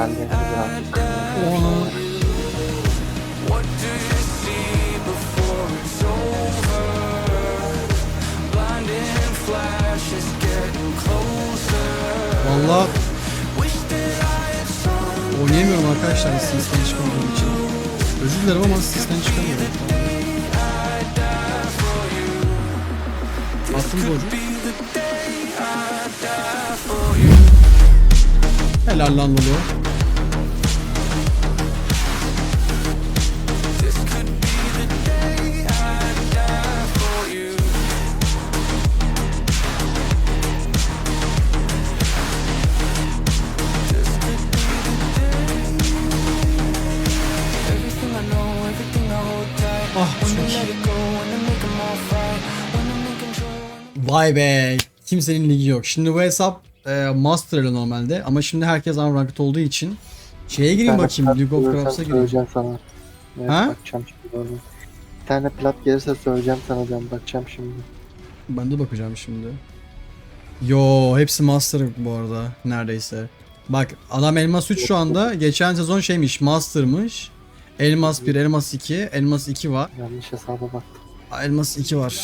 geldi birazcık. Oha. Valla oynayamıyorum arkadaşlar sistem çıkamadığım için. Özür dilerim ama sistem çıkamıyorum. Attım golü. Helal lan Lolo. Vay be. Kimsenin ligi yok. Şimdi bu hesap e, Master ile normalde ama şimdi herkes unranked olduğu için şeye gireyim bakayım. League of Crafts'a gireyim. Sana. Evet, Ha? bakacağım şimdi orada. Bir tane plat gelirse söyleyeceğim sana can bakacağım şimdi. Ben de bakacağım şimdi. Yo hepsi Master bu arada neredeyse. Bak adam Elmas 3 şu anda. Geçen sezon şeymiş Master'mış. Elmas 1, Elmas 2, Elmas 2 var. Yanlış hesaba baktım. Elmas 2 var.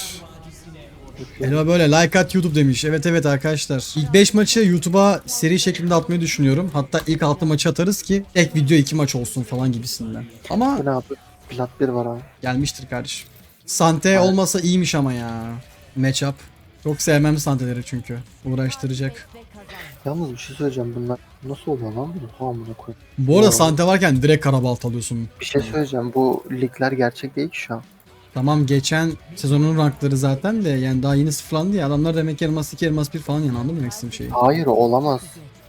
Elma böyle like at YouTube demiş. Evet evet arkadaşlar. İlk 5 maçı YouTube'a seri şeklinde atmayı düşünüyorum. Hatta ilk 6 maçı atarız ki tek video 2 maç olsun falan gibisinden. Ama Bu ne abi? Plat 1 var abi. gelmiştir kardeşim. Sante olmasa iyiymiş ama ya. Matchup. Çok sevmem santeleri çünkü. Uğraştıracak. Yalnız bir şey söyleyeceğim bunlar nasıl oluyor lan bunu? Ha amına koyayım. Bu arada. Sante varken direkt karabalt alıyorsun. Bir şey söyleyeceğim bu ligler gerçek değil ki şu an. Tamam geçen sezonun rankları zaten de yani daha yeni sıfırlandı ya. Adamlar demek ki elmas 2 elmas 1 falan yanandı mı demek istediğim şey. Hayır olamaz.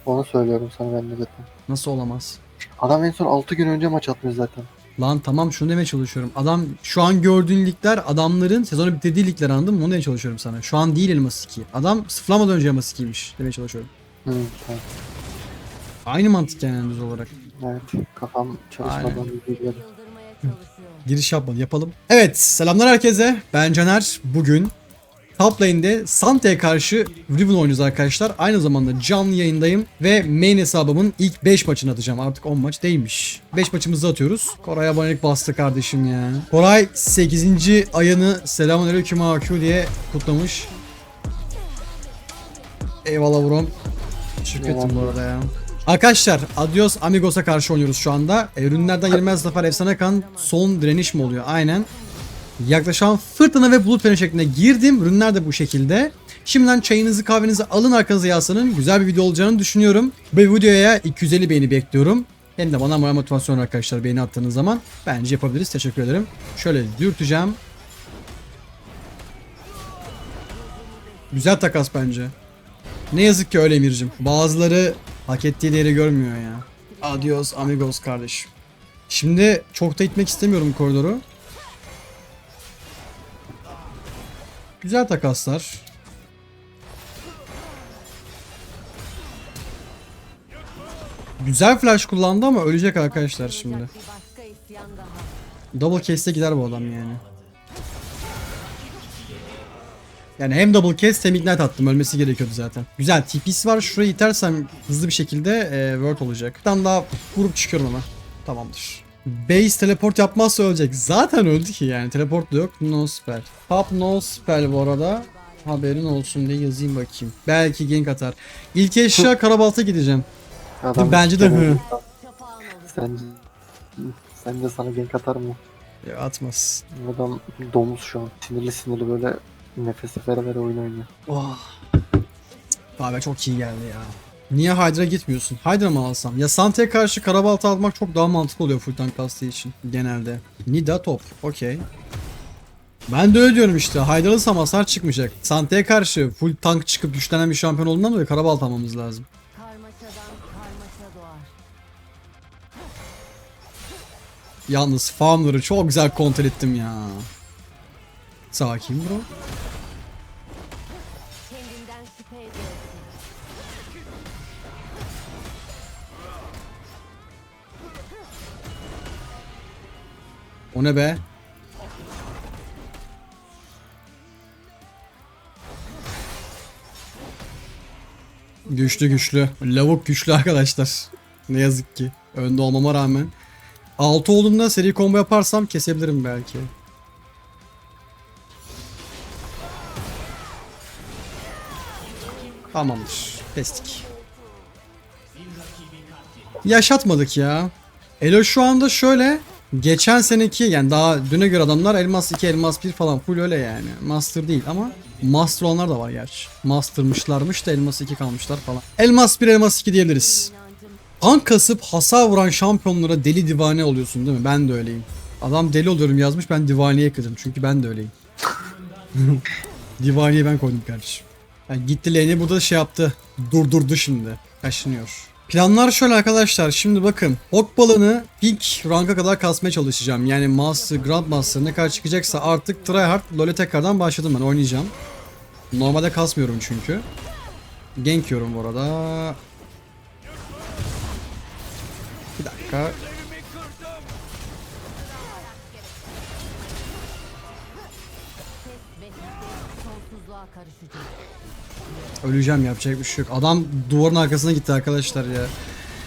Onu söylüyorum sana ben de zaten. Nasıl olamaz? Adam en son 6 gün önce maç atmış zaten. Lan tamam şunu demeye çalışıyorum. Adam şu an gördüğün ligler adamların sezonu bitirdiği ligler anladın mı? Onu demeye çalışıyorum sana. Şu an değil elmas 2. Adam sıfırlamadan önce elmas 2'ymiş demeye çalışıyorum. Hı, tamam. Aynı mantık yani düz olarak. Evet kafam çalışmadan bilgileri. Giriş yapmadı yapalım. Evet selamlar herkese. Ben Caner. Bugün Top Lane'de Sante'ye karşı Riven oynuyoruz arkadaşlar. Aynı zamanda canlı yayındayım ve main hesabımın ilk 5 maçını atacağım. Artık 10 maç değilmiş. 5 maçımızı atıyoruz. Koray abonelik bastı kardeşim ya. Koray 8. ayını selamünaleyküm AQ diye kutlamış. Eyvallah. Teşekkür ettim bu arada ya. Arkadaşlar Adios Amigos'a karşı oynuyoruz şu anda. Ürünlerden yenilmez zafer efsane kan son direniş mi oluyor? Aynen. Yaklaşan fırtına ve bulut freni şeklinde girdim. Ürünler de bu şekilde. Şimdiden çayınızı kahvenizi alın arkanıza yaslanın. Güzel bir video olacağını düşünüyorum. Bu videoya 250 beğeni bekliyorum. Hem de bana moral motivasyon arkadaşlar beğeni attığınız zaman bence yapabiliriz. Teşekkür ederim. Şöyle dürteceğim. Güzel takas bence. Ne yazık ki öyle Emir'cim. Bazıları hak ettiği değeri görmüyor ya. Adios amigos kardeşim. Şimdi çok da itmek istemiyorum koridoru. Güzel takaslar. Güzel flash kullandı ama ölecek arkadaşlar şimdi. Double case'te gider bu adam yani. Yani hem double case hem ignite attım. Ölmesi gerekiyordu zaten. Güzel TP'si var. Şurayı itersem hızlı bir şekilde e, word olacak. Bir tane daha vurup çıkıyorum ama. Tamamdır. Base teleport yapmazsa ölecek. Zaten öldü ki yani. Teleport da yok. No spell. Top no spell bu arada. Haberin olsun diye yazayım bakayım. Belki gank atar. İlk eşya karabalta gideceğim. Adam Bence de hı. Sence, sence sana gank atar mı? Ya atmaz. Adam domuz şu an. Sinirli sinirli böyle nefesi vere vere oyun oynuyor. Oh. Abi çok iyi geldi ya. Niye Hydra gitmiyorsun? Hydra mı alsam? Ya Sante'ye karşı karabalta almak çok daha mantıklı oluyor full tank kastığı için genelde. Nida top. Okey. Ben de öyle diyorum işte. Hydra alırsam hasar çıkmayacak. Sante'ye karşı full tank çıkıp güçlenen bir şampiyon olduğundan dolayı karabalta almamız lazım. Karmaşadan karmaşa doğar. Yalnız farmları çok güzel kontrol ettim ya. Sakin bro. O ne be? Güçlü güçlü. Lavuk güçlü arkadaşlar. Ne yazık ki. Önde olmama rağmen. 6 olduğunda seri combo yaparsam kesebilirim belki. Tamamdır. Kestik. Yaşatmadık ya. Elo şu anda şöyle geçen seneki yani daha düne göre adamlar elmas 2 elmas 1 falan full öyle yani. Master değil ama master olanlar da var gerçi. Master'mışlarmış da elmas 2 kalmışlar falan. Elmas 1 elmas 2 diyebiliriz. Tank kasıp hasar vuran şampiyonlara deli divane oluyorsun değil mi? Ben de öyleyim. Adam deli oluyorum yazmış ben divaniye kızım çünkü ben de öyleyim. Divaniye ben koydum kardeşim. Yani gitti lane'i burada şey yaptı. Durdurdu şimdi. Kaşınıyor. Planlar şöyle arkadaşlar. Şimdi bakın. Ok balığını peak ranka kadar kasmaya çalışacağım. Yani Master, Grandmaster ne kadar çıkacaksa artık tryhard LoL'e tekrardan başladım ben oynayacağım. Normalde kasmıyorum çünkü. Gank yiyorum bu arada. Bir dakika. Karışacak. Öleceğim yapacak bir şey yok. Adam duvarın arkasına gitti arkadaşlar ya.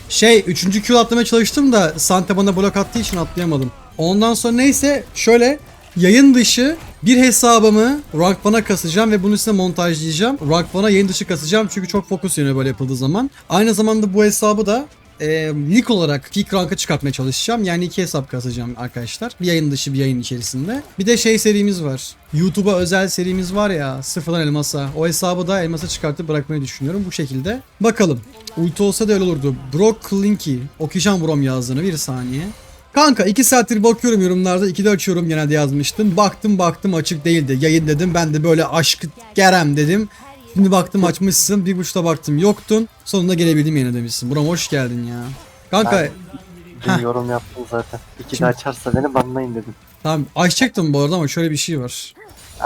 Şey 3. Q atlamaya çalıştım da Sante bana blok attığı için atlayamadım. Ondan sonra neyse şöyle yayın dışı bir hesabımı rank 1'a kasacağım ve bunun üstüne montajlayacağım. Rank 1'a yayın dışı kasacağım çünkü çok fokus yanıyor böyle yapıldığı zaman. Aynı zamanda bu hesabı da e, lig olarak peak rank'a çıkartmaya çalışacağım. Yani iki hesap kasacağım arkadaşlar. Bir yayın dışı bir yayın içerisinde. Bir de şey serimiz var. YouTube'a özel serimiz var ya sıfırdan elmasa. O hesabı da elmasa çıkartıp bırakmayı düşünüyorum bu şekilde. Bakalım. Ulti olsa da öyle olurdu. Brock Linky. Okuyacağım Brom yazdığını bir saniye. Kanka 2 saattir bakıyorum yorumlarda 2'de açıyorum genelde yazmıştım. Baktım baktım açık değildi. Yayın dedim ben de böyle aşkı gerem dedim. Şimdi baktım açmışsın bir buçukta baktım yoktun. Sonunda gelebildim yine demişsin. Buram hoş geldin ya. Kanka Ben- Heh. yorum yaptım zaten. İki Şimdi- de açarsa beni banlayın dedim. tamam açacaktım bu arada ama şöyle bir şey var.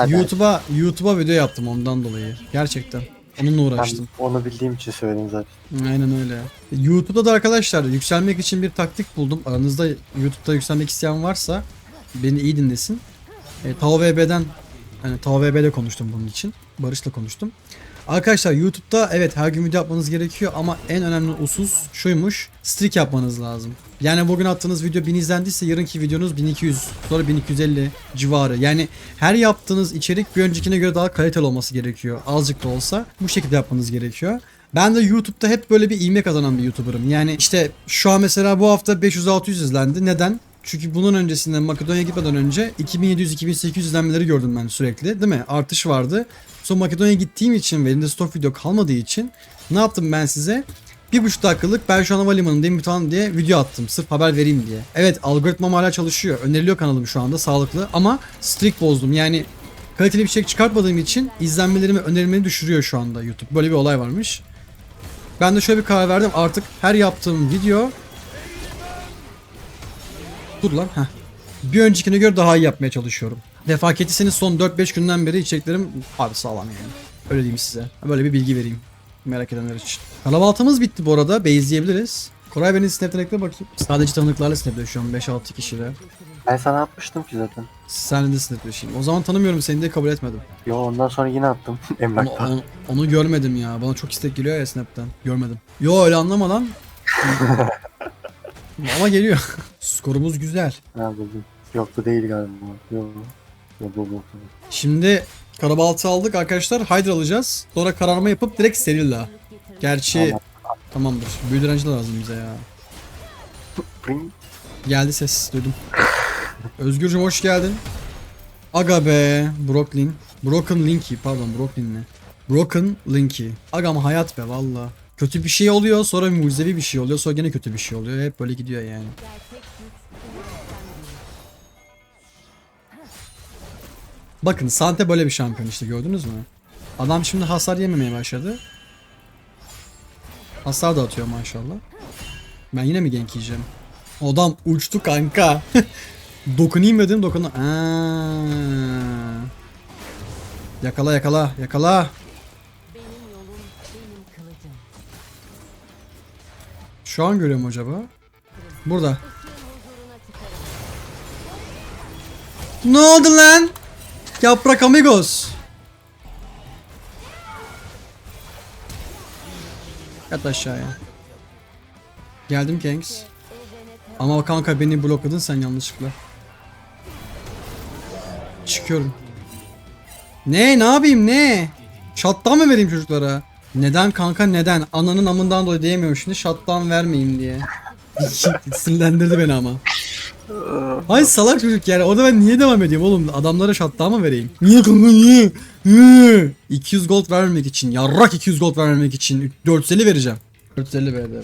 YouTube'a YouTube'a video yaptım ondan dolayı. Gerçekten. Onunla Ben uğraştım. onu bildiğim için söyledim zaten. Aynen öyle. YouTube'da da arkadaşlar yükselmek için bir taktik buldum. Aranızda YouTube'da yükselmek isteyen varsa beni iyi dinlesin. E, Tao VB'den hani Tao VB'de konuştum bunun için. Barış'la konuştum. Arkadaşlar YouTube'da evet her gün video yapmanız gerekiyor ama en önemli husus şuymuş. Streak yapmanız lazım. Yani bugün attığınız video 1000 izlendiyse yarınki videonuz 1200 sonra 1250 civarı. Yani her yaptığınız içerik bir öncekine göre daha kaliteli olması gerekiyor. Azıcık da olsa bu şekilde yapmanız gerekiyor. Ben de YouTube'da hep böyle bir ivme kazanan bir YouTuber'ım. Yani işte şu an mesela bu hafta 500-600 izlendi. Neden? Çünkü bunun öncesinde Makedonya gitmeden önce 2700-2800 izlenmeleri gördüm ben sürekli değil mi? Artış vardı. Sonra Makedonya'ya gittiğim için ve elimde stok video kalmadığı için ne yaptım ben size? Bir buçuk dakikalık ben şu an havalimanındayım falan diye video attım. Sırf haber vereyim diye. Evet algoritmam hala çalışıyor. Öneriliyor kanalım şu anda sağlıklı ama strict bozdum. Yani kaliteli bir şey çıkartmadığım için izlenmelerimi önerimleri düşürüyor şu anda YouTube. Böyle bir olay varmış. Ben de şöyle bir karar verdim. Artık her yaptığım video Dur lan. Heh. Bir öncekine göre daha iyi yapmaya çalışıyorum. Ettiyseniz son 4-5 günden beri içeriklerim abi sağlam yani. Öyle diyeyim size. Böyle bir bilgi vereyim. Merak edenler için. Kalabalığımız bitti bu arada. Base'leyebiliriz. Koray beni snap'ten ekle bakayım. Sadece tanıdıklarla snapleşiyorum 5-6 kişiyle. Ben sana atmıştım ki zaten. Senle de snapleşeyim. O zaman tanımıyorum seni diye kabul etmedim. Yo ondan sonra yine attım Onu, emlakta. onu, onu görmedim ya. Bana çok istek geliyor ya snap'ten. Görmedim. Yo öyle anlama lan. Ama geliyor. Skorumuz güzel. Ha buldum. Yok bu değil galiba. Yok. Yok bu bu. Şimdi karabaltı aldık arkadaşlar. Hydra alacağız. Sonra kararma yapıp direkt Serilla. Gerçi Tamam. tamamdır. Büyü direnci de lazım bize ya. Pring. Geldi ses duydum. Özgürcüm hoş geldin. Aga be Brooklyn. Broken Linky pardon Brooklyn ne? Broken Linky. Agam hayat be valla. Kötü bir şey oluyor sonra mucizevi bir şey oluyor sonra gene kötü bir şey oluyor. Hep böyle gidiyor yani. Bakın Sante böyle bir şampiyon işte gördünüz mü? Adam şimdi hasar yememeye başladı. Hasar da atıyor maşallah. Ben yine mi gank yiyeceğim? Adam uçtu kanka. Dokunayım dedim dokunu. Aa. Yakala yakala yakala. Şu an görüyorum acaba. Burada. Ne oldu lan? Yaprak amigos. Yat aşağıya. Geldim Kanks. Ama kanka beni blokladın sen yanlışlıkla. Çıkıyorum. Ne ne yapayım ne? Shutdown mı vereyim çocuklara? Neden kanka neden? Ananın amından dolayı diyemiyorum şimdi shutdown vermeyeyim diye. Sinirlendirdi beni ama. Hay salak çocuk yani orada ben niye devam ediyorum oğlum adamlara shutdown mı vereyim? Niye kanka niye? Niye? 200 gold vermemek için yarrak 200 gold vermemek için 450 vereceğim. 450 verdi be.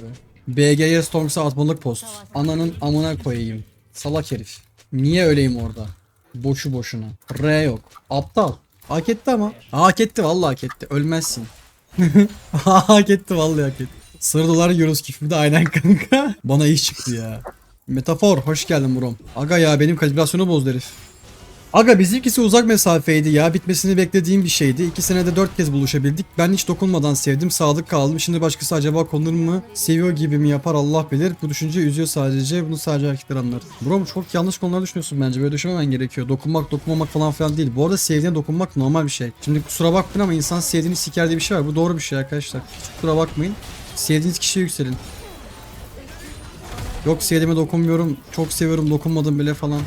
BG'ye Storms'a atmalık post. Ananın amına koyayım. Salak herif. Niye öleyim orada? Boşu boşuna. R yok. Aptal. Hak etti ama. Hak etti vallahi hak etti. Ölmezsin. hak etti vallahi hak etti. Sır dolar yiyoruz küfür de aynen kanka. Bana iş çıktı ya. Metafor hoş geldin Brom. Aga ya benim kalibrasyonu bozdu herif. Aga bizimkisi uzak mesafeydi ya. Bitmesini beklediğim bir şeydi. İki senede dört kez buluşabildik. Ben hiç dokunmadan sevdim. Sadık kaldım. Şimdi başkası acaba konur mu? Seviyor gibi mi yapar Allah bilir. Bu düşünce üzüyor sadece. Bunu sadece erkekler anlar. Bro çok yanlış konular düşünüyorsun bence. Böyle düşünmemen gerekiyor. Dokunmak dokunmamak falan filan değil. Bu arada sevdiğine dokunmak normal bir şey. Şimdi kusura bakmayın ama insan sevdiğini siker diye bir şey var. Bu doğru bir şey arkadaşlar. Hiç kusura bakmayın. Sevdiğiniz kişiye yükselin. Yok sevdiğime dokunmuyorum. Çok seviyorum dokunmadım bile falan.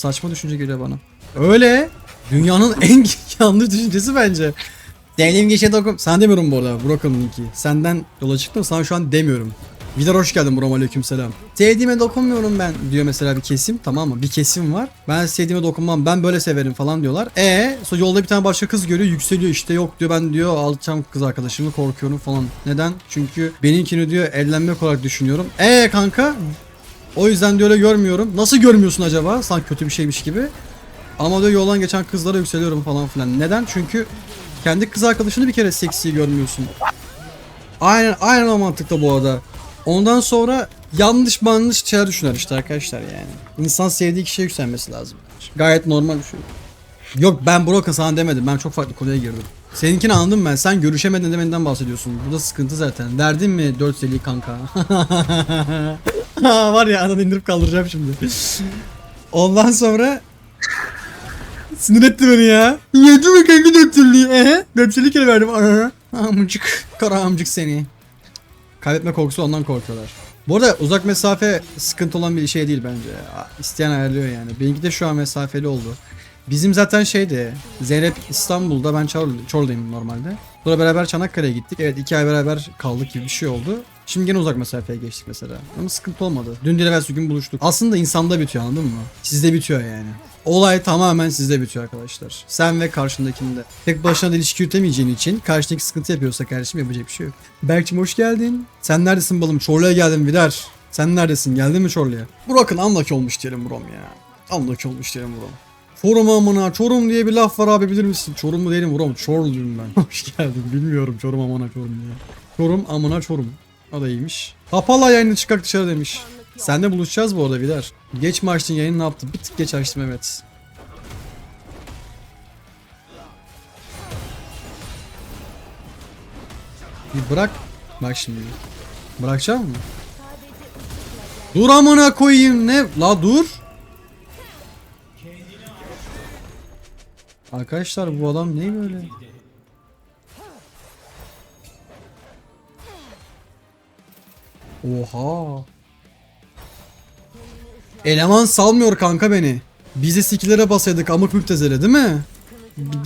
Saçma düşünce geliyor bana. Öyle. Dünyanın en yanlış düşüncesi bence. Sevdiğim kişiye dokun... Sana demiyorum bu arada. Broken'ınki. Senden yola çıktım. Sana şu an demiyorum. Vidar hoş geldin Buram aleyküm selam. Sevdiğime dokunmuyorum ben diyor mesela bir kesim tamam mı? Bir kesim var. Ben sevdiğime dokunmam ben böyle severim falan diyorlar. E sonra yolda bir tane başka kız görüyor yükseliyor işte yok diyor ben diyor alacağım kız arkadaşımı korkuyorum falan. Neden? Çünkü benimkini diyor evlenmek olarak düşünüyorum. E kanka o yüzden diyor öyle görmüyorum. Nasıl görmüyorsun acaba? Sanki kötü bir şeymiş gibi. Ama diyor yoldan geçen kızlara yükseliyorum falan filan. Neden? Çünkü kendi kız arkadaşını bir kere seksi görmüyorsun. Aynen aynen o mantıkta bu arada. Ondan sonra yanlış yanlış şeyler düşünür işte arkadaşlar yani. İnsan sevdiği kişiye yükselmesi lazım. Gayet normal bir şey. Yok ben Broken sana demedim. Ben çok farklı konuya girdim. Seninkini anladım ben. Sen görüşemedin demenden bahsediyorsun. Bu da sıkıntı zaten. Derdin mi 4 seli kanka? Var ya ananı indirip kaldıracağım şimdi. Ondan sonra Sinir etti beni ya. Yedi mi kanka dörtçülüğü? Ehe. Dörtçülük kere verdim. Amcık. Kara amcık seni. Kaybetme korkusu ondan korkuyorlar. Bu arada uzak mesafe sıkıntı olan bir şey değil bence. İsteyen ayarlıyor yani. Benimki de şu an mesafeli oldu. Bizim zaten şeydi. Zeynep İstanbul'da ben Çorlu, Çorlu'dayım normalde. Sonra beraber Çanakkale'ye gittik. Evet iki ay beraber kaldık gibi bir şey oldu. Şimdi gene uzak mesafeye geçtik mesela. Ama sıkıntı olmadı. Dün değil evvelsi gün buluştuk. Aslında insanda bitiyor anladın mı? Sizde bitiyor yani. Olay tamamen sizde bitiyor arkadaşlar. Sen ve karşındakinde. Tek başına da ilişki yürütemeyeceğin için karşındaki sıkıntı yapıyorsa kardeşim yapacak bir şey yok. Berk'cim hoş geldin. Sen neredesin balım? Çorlu'ya geldim Vidar. Sen neredesin? Geldin mi Çorlu'ya? Burak'ın anlaki olmuş diyelim Brom ya. Anlaki olmuş diyelim Brom. Çorum amına Çorum diye bir laf var abi bilir misin? Çorum mu değilim Brom? Çorluyum ben. hoş geldin. Bilmiyorum Çorum amına Çorum ya. Çorum amına Çorum. O da iyiymiş. Kapala yayını çıkak dışarı demiş. Senle buluşacağız bu arada Vidar. Geç mi açtın yayını ne yaptın? Bir tık geç açtım evet. Bir bırak. Bak şimdi. Bırakacak mı? Dur amına koyayım ne? La dur. Arkadaşlar bu adam ne böyle? Oha. Eleman salmıyor kanka beni. Bizi sikilere basaydık amık müptezele değil mi?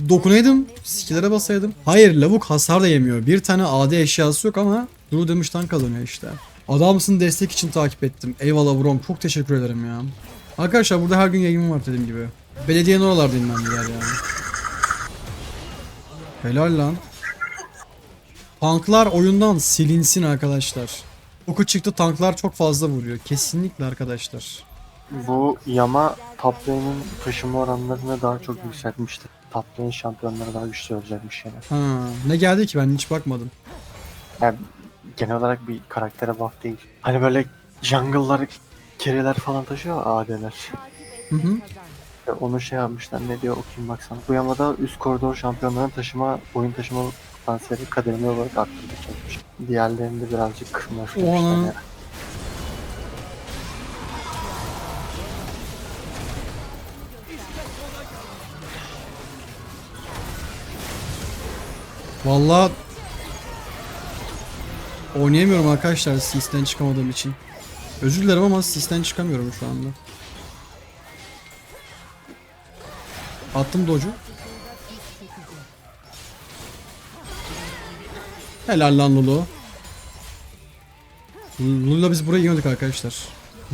Dokunaydım sikilere basaydım. Hayır lavuk hasar da yemiyor. Bir tane AD eşyası yok ama Duru demişten kazanıyor işte. Adamsın destek için takip ettim. Eyvallah brom çok teşekkür ederim ya. Arkadaşlar burada her gün yayınım var dediğim gibi. Belediyenin oralardayım ben bir yer yani. Helal lan. Tanklar oyundan silinsin arkadaşlar. Oku çıktı tanklar çok fazla vuruyor. Kesinlikle arkadaşlar. Bu yama top lane'in taşıma oranlarını daha çok yükseltmişti. Top lane şampiyonları daha güçlü olacakmış yani. Ha, ne geldi ki ben hiç bakmadım. Yani genel olarak bir karaktere buff değil. Hani böyle jungle'lar, kereler falan taşıyor AD'ler. Hı hı. Onu şey yapmışlar ne diyor okuyayım baksana. Bu yamada üst koridor şampiyonların taşıma, oyun taşıma potansiyeli kademeli olarak arttırılacakmış. Diğerlerini de birazcık kırmışlar. Oha. yani. Vallahi Oynayamıyorum arkadaşlar sisten çıkamadığım için. Özür dilerim ama sisten çıkamıyorum şu anda. Attım docu. Helal lan Lulu. Lulu'la biz burayı yemedik arkadaşlar.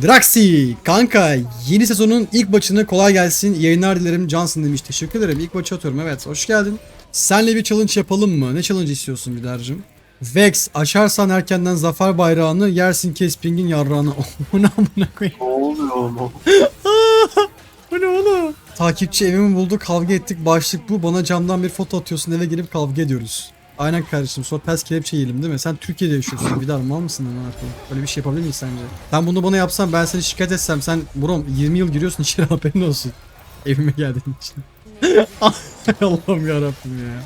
Draxi kanka yeni sezonun ilk maçını kolay gelsin yayınlar dilerim Johnson demiş teşekkür ederim ilk maçı atıyorum evet hoş geldin Senle bir challenge yapalım mı ne challenge istiyorsun Vidar'cım Vex açarsan erkenden zafer bayrağını yersin Kesping'in yarrağını O ne amına koyayım Ne oluyor oğlum? Bu ne oğlum? Takipçi evimi buldu kavga ettik başlık bu bana camdan bir foto atıyorsun eve gelip kavga ediyoruz. Aynen kardeşim sonra pes kelepçe yiyelim değil mi? Sen Türkiye'de yaşıyorsun daha mal mısın lan? Böyle bir şey yapabilir miyiz sence? Ben bunu bana yapsam ben seni şikayet etsem sen brom 20 yıl giriyorsun içeri haberin olsun. Evime geldiğin için. Allah'ım yarabbim ya.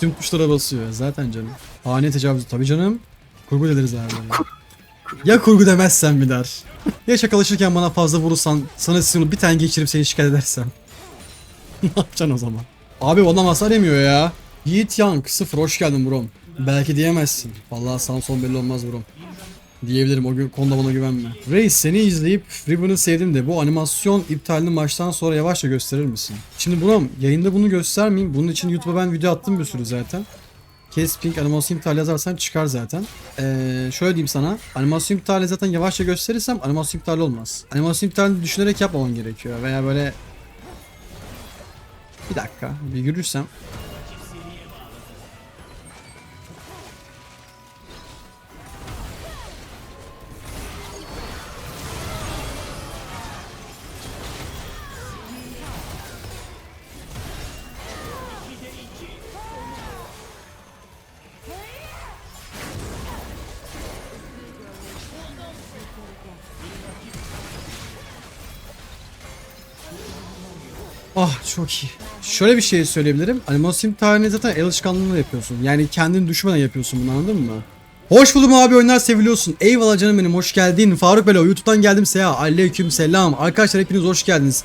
Tüm tuşlara basıyor zaten canım. Hane tecavüzü tabii canım. Kurgu ederiz abi. Ya kurgu demezsen bir der. Ya şakalaşırken bana fazla vurursan sana sinirli bir tane geçirip seni şikayet edersem. ne yapacaksın o zaman? Abi bana hasar yemiyor ya. Yiğit Young 0 hoş geldin brom. Belki diyemezsin. Vallahi sağ son belli olmaz brom. Diyebilirim o gün konuda bana güvenme. Reis seni izleyip Ribbon'ı sevdim de bu animasyon iptalini maçtan sonra yavaşça gösterir misin? Şimdi Brom yayında bunu göstermeyeyim. Bunun için YouTube'a ben video attım bir sürü zaten. Kesping animasyon iptali yazarsan çıkar zaten. Ee, şöyle diyeyim sana. Animasyon iptali zaten yavaşça gösterirsem animasyon iptali olmaz. Animasyon iptalini düşünerek yapmaman gerekiyor. Veya böyle... Bir dakika. Bir yürürsem. Ah çok iyi. Şöyle bir şey söyleyebilirim. Animasyon tarihini zaten el alışkanlığıyla yapıyorsun. Yani kendini düşmeden yapıyorsun bunu anladın mı? Hoş buldum abi oyunlar seviliyorsun. Eyvallah canım benim hoş geldin. Faruk Belo YouTube'dan geldim seya. Aleyküm selam. Arkadaşlar hepiniz hoş geldiniz.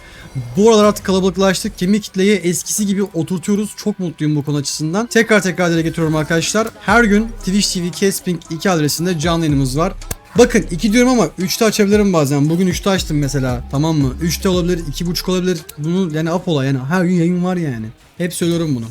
Bu aralar artık kalabalıklaştık. Kemik kitleyi eskisi gibi oturtuyoruz. Çok mutluyum bu konu açısından. Tekrar tekrar dile getiriyorum arkadaşlar. Her gün Twitch TV Kesping 2 adresinde canlı yayınımız var. Bakın 2 diyorum ama 3'te açabilirim bazen. Bugün 3'te açtım mesela. Tamam mı? 3'te olabilir, 2.5 olabilir. Bunu yani apola yani her gün yayın var yani. Hep söylüyorum bunu.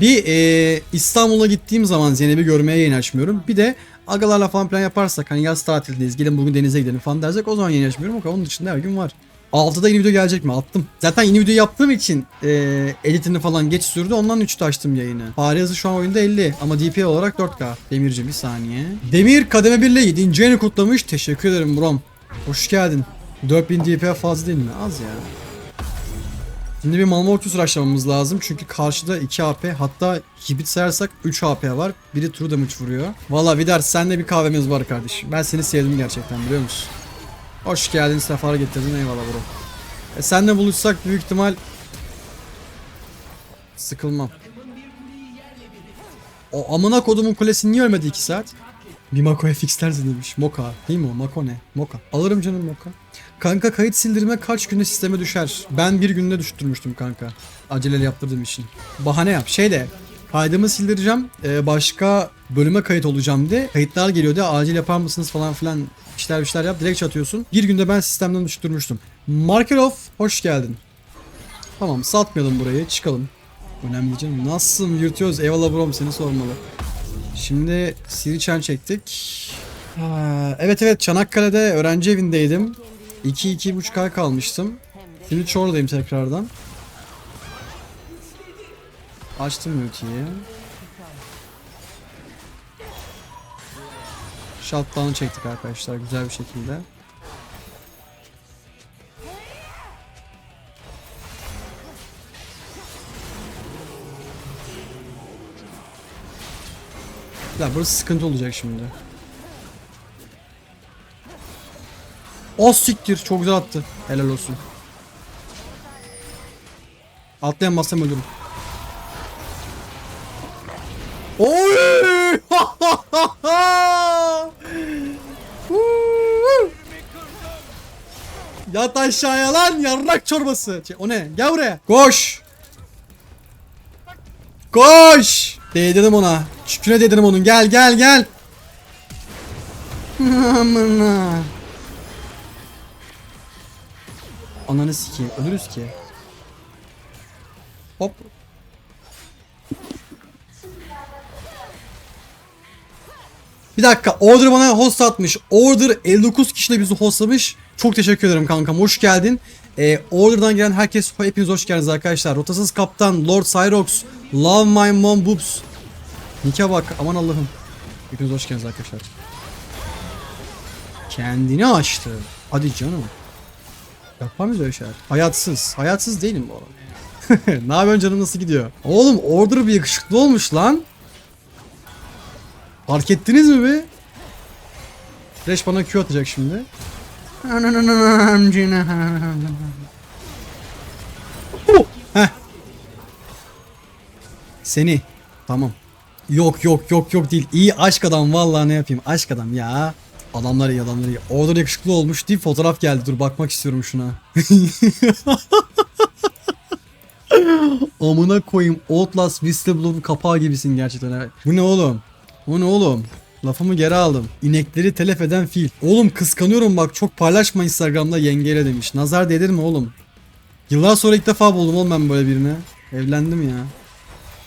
Bir e, İstanbul'a gittiğim zaman Zeynep'i görmeye yayın açmıyorum. Bir de agalarla falan plan yaparsak hani yaz tatildeyiz gelin bugün denize gidelim falan dersek o zaman yayın açmıyorum. Ama onun dışında her gün var. 6'da yeni video gelecek mi? Attım. Zaten yeni video yaptığım için e, editini falan geç sürdü. Ondan 3'te açtım yayını. Fare hızı şu an oyunda 50 ama DPI olarak 4K. Demirci bir saniye. Demir kademe 1 ile 7. ayını kutlamış. Teşekkür ederim Brom. Hoş geldin. 4000 DPI fazla değil mi? Az ya. Şimdi bir Malmortius rushlamamız lazım çünkü karşıda 2 AP hatta hibrit sayarsak 3 AP var. Biri true damage vuruyor. Valla Vidar senle bir kahvemiz var kardeşim. Ben seni sevdim gerçekten biliyor musun? Hoş geldin sefer getirdin eyvallah bro. E senle buluşsak büyük ihtimal sıkılmam. O amına kodumun kulesi niye ölmedi 2 saat? Bir Mako FX'ler demiş. Moka. Değil mi o? Mako ne? Moka. Alırım canım Moka. Kanka kayıt sildirme kaç günde sisteme düşer? Ben bir günde düşürmüştüm kanka. Aceleyle yaptırdığım için. Bahane yap. Şey de kaydımı sildireceğim. Ee, başka bölüme kayıt olacağım de. Kayıtlar geliyor de acil yapar mısınız falan filan işler bir şeyler yap. Direkt atıyorsun. Bir günde ben sistemden düşürmüştüm. Markelov hoş geldin. Tamam satmayalım burayı çıkalım. Önemli canım. Nasılsın yürütüyoruz. Eyvallah brom seni sormalı. Şimdi Siriçen çektik. Ha, evet evet Çanakkale'de öğrenci evindeydim. 2-2,5 ay kalmıştım. Şimdi Çorlu'dayım tekrardan. Açtım ultiyi. Shutdown'ı çektik arkadaşlar güzel bir şekilde. Ya burası sıkıntı olacak şimdi. O siktir çok güzel attı. Helal olsun. Atlayamazsam ölürüm. Yat aşağıya lan yarrak çorbası. Şey, o ne? Gel buraya. Koş. Koş. Değdirdim ona. Şükrü dedim onun. Gel gel gel. Amına. Ananı sikeyim. Ölürüz ki. Hop. Bir dakika. Order bana host atmış. Order 59 kişiyle bizi hostlamış. Çok teşekkür ederim kankam. Hoş geldin. Ee, Order'dan gelen herkes hepiniz hoş geldiniz arkadaşlar. Rotasız Kaptan, Lord Cyrox, Love My Mom Boobs. Nike bak aman Allah'ım. Hepiniz hoş geldiniz arkadaşlar. Kendini açtı. Hadi canım. Yapar mıyız öyle şeyler? Hayatsız. Hayatsız değilim bu arada. ne yapıyorsun canım nasıl gidiyor? Oğlum Order bir yakışıklı olmuş lan. Fark ettiniz mi be? Thresh bana Q atacak şimdi. Oh, heh. Seni. Tamam. Yok yok yok yok değil. İyi aşk adam vallahi ne yapayım. Aşk adam ya. Adamlar iyi adamlar iyi. Orada yakışıklı olmuş değil fotoğraf geldi. Dur bakmak istiyorum şuna. Amına koyayım. Outlast Whistleblower'ın kapağı gibisin gerçekten. Bu ne oğlum? Bu ne oğlum? Lafımı geri aldım. İnekleri telef eden fil. Oğlum kıskanıyorum bak çok paylaşma Instagram'da yengeyle demiş. Nazar değdir mi oğlum? Yıllar sonra ilk defa buldum oğlum ben böyle birini. Evlendim ya.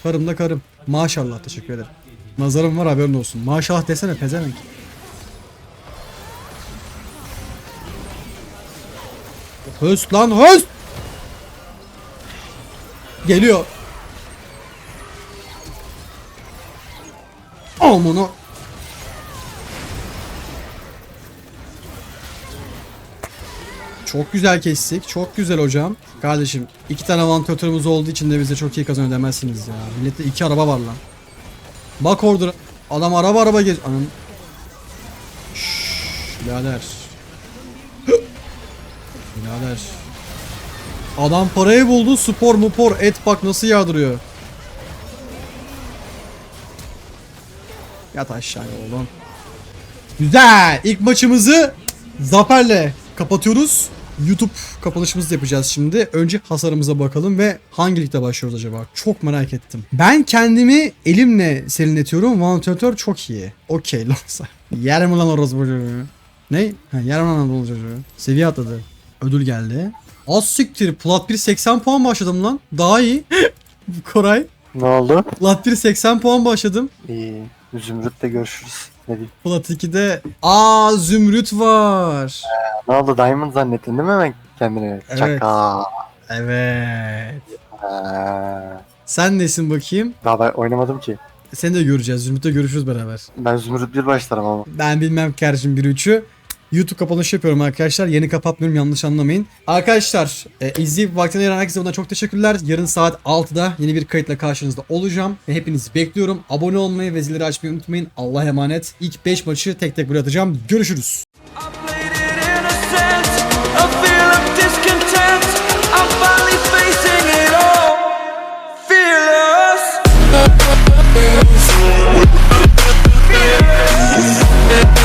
Karım da karım. Maşallah teşekkür ederim. Nazarım var haberin olsun. Maşallah desene pezevenk. Höst lan höst! Geliyor. Amına. Çok güzel kestik. Çok güzel hocam. Kardeşim iki tane vantilatörümüz olduğu için de bize çok iyi kazanıyor demezsiniz ya. Millette iki araba var lan. Bak orada adam araba araba geç. Anam. Şşş, birader. birader. Adam parayı buldu. Spor mupor et bak nasıl yağdırıyor. Yat aşağıya oğlum. Güzel. İlk maçımızı zaferle kapatıyoruz. YouTube kapanışımızı yapacağız şimdi. Önce hasarımıza bakalım ve hangi ligde başlıyoruz acaba? Çok merak ettim. Ben kendimi elimle serinletiyorum. Vantilatör çok iyi. Okey lansa. Yerim lan orası bu çocuğu. Ne? Ha, yerim lan Anadolu çocuğu. Seviye atladı. Ödül geldi. Az siktir. Plat 1 80 puan başladım lan. Daha iyi. Koray. Ne oldu? Plat 1 80 puan başladım. İyi. Zümrüt'te görüşürüz. Diyeyim? Plat 2'de Aa Zümrüt var. Ne oldu? Diamond zannettin değil mi hemen kendini? Evet. Çaka. Evet. Ha. Sen nesin bakayım? Daha ben oynamadım ki. Seni de göreceğiz. Zümrüt'te görüşürüz beraber. Ben Zümrüt bir başlarım ama. Ben bilmem kardeşim 1-3'ü. YouTube kapanışı yapıyorum arkadaşlar. Yeni kapatmıyorum yanlış anlamayın. Arkadaşlar e, izleyip vaktine ayıran herkese ondan çok teşekkürler. Yarın saat 6'da yeni bir kayıtla karşınızda olacağım. Ve hepinizi bekliyorum. Abone olmayı ve zilleri açmayı unutmayın. Allah'a emanet. İlk 5 maçı tek tek buraya atacağım. Görüşürüz. Yeah.